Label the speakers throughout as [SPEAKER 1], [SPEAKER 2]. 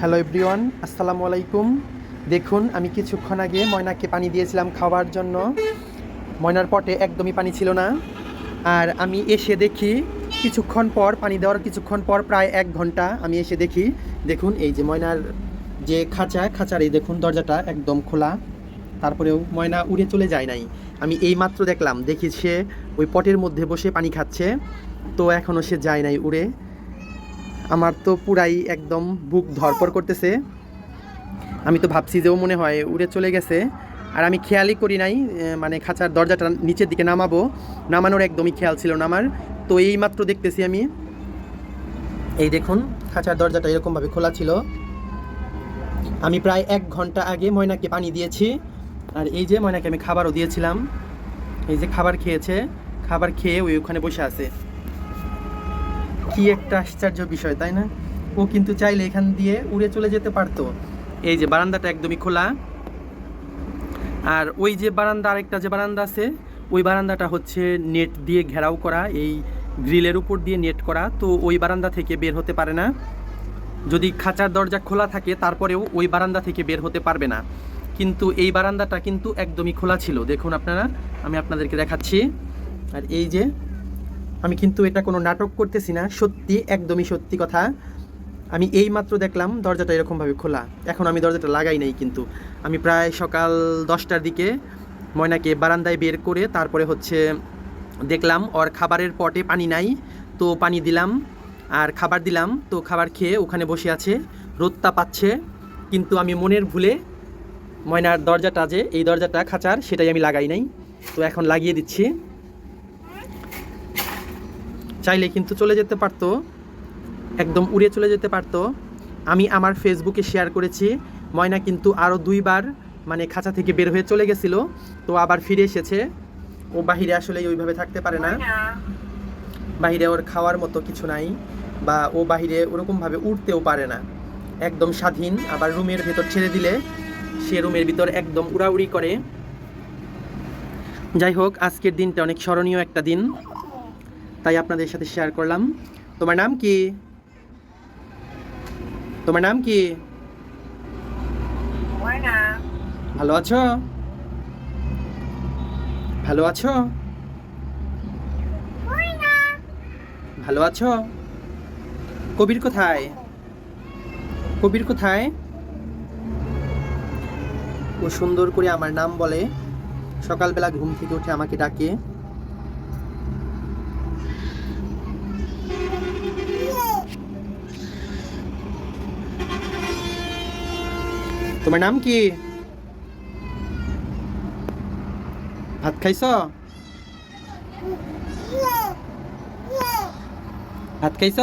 [SPEAKER 1] Hello everyone, আসসালামু আলাইকুম। দেখুন, আমি কিছুক্ষণ আগে ময়নাকে পানি দিয়েছিলাম খাওয়ার জন্য। ময়নার পটে একদমই পানি ছিল না। আর আমি এসে দেখি, কিছুক্ষণ পর, পানি দেওয়ার কিছুক্ষণ পর প্রায় এক ঘণ্টা আমি এসে দেখি। দেখুন, এই যে ময়নার যে খাঁচা, খাঁচার এই দেখুন, দরজাটা একদম খোলা। তারপরেও ময়না উড়ে চলে যায় নাই। আমি এই মাত্র দেখলাম, দেখি সে ওই পটের মধ্যে বসে পানি খাচ্ছে। তো এখনও সে যায় নাই উড়ে। আমার তো পুরাই একদম বুক ধরপর করতেছে। আমি তো ভাবছি যে ও মনে হয় উড়ে চলে গেছে। আর আমি খেয়ালই করি নাই মানে খাঁচার দরজাটা নিচের দিকে নামাবো। নামানোর একদমই খেয়াল ছিল না আমার। তো এই মাত্র দেখতেছি আমি। এই দেখুন, খাঁচার দরজাটা এরকমভাবে খোলা ছিল। আমি প্রায় এক ঘণ্টা আগে ময়নাকে পানি দিয়েছি। আর এই যে ময়নাকে আমি খাবারও দিয়েছিলাম। এই যে খাবার খেয়েছে, খাবার খেয়ে ওই ওখানে বসে আছে। কি একটা আশ্চর্য বিষয়, তাই না? ও কিন্তু চাইলে এখান দিয়ে উড়ে চলে যেতে পারতো। এই যে বারান্দাটা একদমই খোলা। আর ওই যে বারান্দা, আরেকটা যে বারান্দা আছে, ওই বারান্দাটা হচ্ছে নেট দিয়ে ঘেরাও করা, এই গ্রিলের উপর দিয়ে নেট করা। তো ওই বারান্দা থেকে বের হতে পারে না। যদি খাঁচার দরজা খোলা থাকে, তারপরেও ওই বারান্দা থেকে বের হতে পারবে না। কিন্তু এই বারান্দাটা কিন্তু একদমই খোলা ছিল। দেখুন আপনারা, আমি আপনাদেরকে দেখাচ্ছি। আর এই যে আমি কিন্তু এটা কোনো নাটক করতেছি না, সত্যি, একদমই সত্যি কথা। আমি এই মাত্র দেখলাম দরজাটা এরকমভাবে খোলা। এখন আমি দরজাটা লাগাই নাই কিন্তু। আমি প্রায় সকাল দশটার দিকে ময়নাকে বারান্দায় বের করে তারপরে হচ্ছে দেখলাম, ওর খাবারের পটে পানি নাই, তো পানি দিলাম। আর খাবার দিলাম, তো খাবার খেয়ে ওখানে বসে আছে, রোদটা পাচ্ছে। কিন্তু আমি মনের ভুলে ময়নার দরজাটা যে এই দরজাটা খাঁচার, সেটাই আমি লাগাই নাই। তো এখন লাগিয়ে দিচ্ছি। চাইলে কিন্তু চলে যেতে পারতো একদম উড়ে চলে যেতে পারতো। আমি আমার ফেসবুকে শেয়ার করেছি ময়না কিন্তু আরও দুইবার মানে খাঁচা থেকে বের হয়ে চলে গেছিল তো আবার ফিরে এসেছে। ও বাহিরে আসলে ওইভাবে থাকতে পারে না। বাহিরে ওর খাওয়ার মতো কিছু নাই বা ও বাহিরে ওরকমভাবে উঠতেও পারে না। একদম স্বাধীন আবার রুমের ভেতর ছেড়ে দিলে সে রুমের ভিতর একদম উড়াউড়ি করে। যাই হোক আজকের দিনটা অনেক স্মরণীয় একটা দিন। তাই আপনাদের সাথে শেয়ার করলাম। তোমার নাম কি? তোমার নাম কি? ভালো আছো? ভালো আছো? ভালো আছো? কবির কোথায়? কবির কোথায়? ও সুন্দর করে আমার নাম বলে। সকালবেলা ঘুম থেকে উঠে আমাকে ডাকে। তোমার নাম কি? ভাত খাইছ? ভাত খাইছ?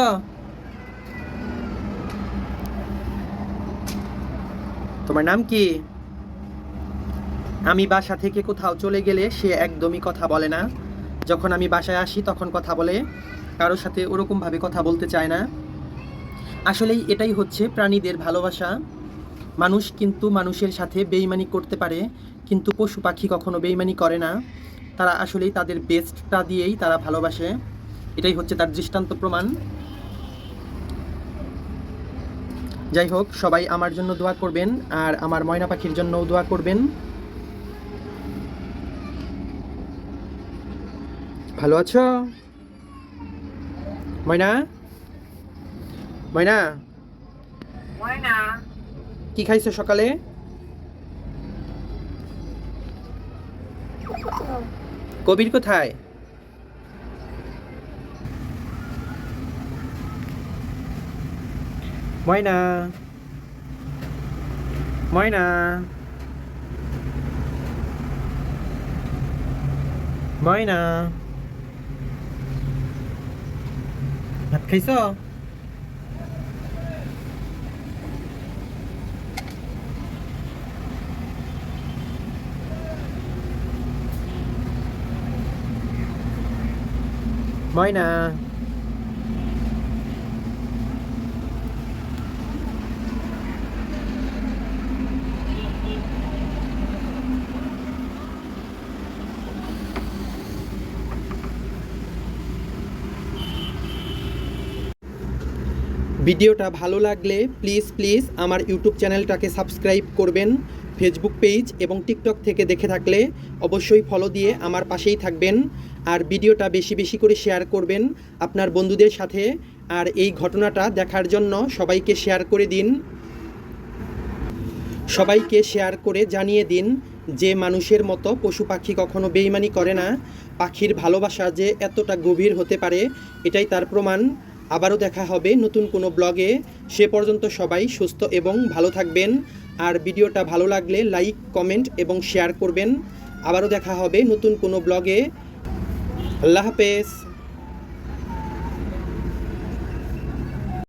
[SPEAKER 1] তোমার নাম কি? আমি বাসা থেকে কোথাও চলে গেলে সে একদমই কথা বলে না। যখন আমি বাসায় আসি, তখন কথা বলে। কারোর সাথে ওরকমভাবে কথা বলতে চায় না। আসলেই এটাই হচ্ছে প্রাণীদের ভালোবাসা। মানুষ কিন্তু মানুষের সাথে বেইমানি করতে পারে, কিন্তু পশু পাখি কখনো বেইমানি করে না। তারা আসলেই তাদের বেস্টটা দিয়েই তারা ভালোবাসে। এটাই হচ্ছে তার দৃষ্টান্ত প্রমাণ। যাই হোক, সবাই আমার জন্য দোয়া করবেন আর আমার ময়না পাখির জন্যও দোয়া করবেন। ভালো আছো? ময়না? ময়না?
[SPEAKER 2] Buena.
[SPEAKER 1] কি খাইছো সকালে? কবির কোথায়? ময়না। ময়না। ময়না। ভাত খাইছো? ময়না ভিডিওটা ভালো লাগলে প্লিজ প্লিজ আমার ইউটিউব চ্যানেলটাকে সাবস্ক্রাইব করবেন ফেসবুক পেজ এবং টিকটক থেকে দেখে থাকলে অবশ্যই ফলো দিয়ে আমার পাশেই থাকবেন। আর ভিডিওটা বেশি বেশি করে শেয়ার করবেন আপনার বন্ধুদের সাথে। আর এই ঘটনাটা দেখার জন্য সবাইকে শেয়ার করে দিন। সবাইকে শেয়ার করে জানিয়ে দিন যে মানুষের মতো পশু পাখি কখনো বেইমানি করে না। পাখির ভালোবাসা যে এতটা গভীর হতে পারে, এটাই তার প্রমাণ। আবারও দেখা হবে নতুন কোনো ব্লগে। সে পর্যন্ত সবাই সুস্থ এবং ভালো থাকবেন। আর ভিডিওটা ভালো লাগলে লাইক, কমেন্ট এবং শেয়ার করবেন। আবারও দেখা হবে নতুন কোনো ব্লগে। আল্লাহ হাফেজ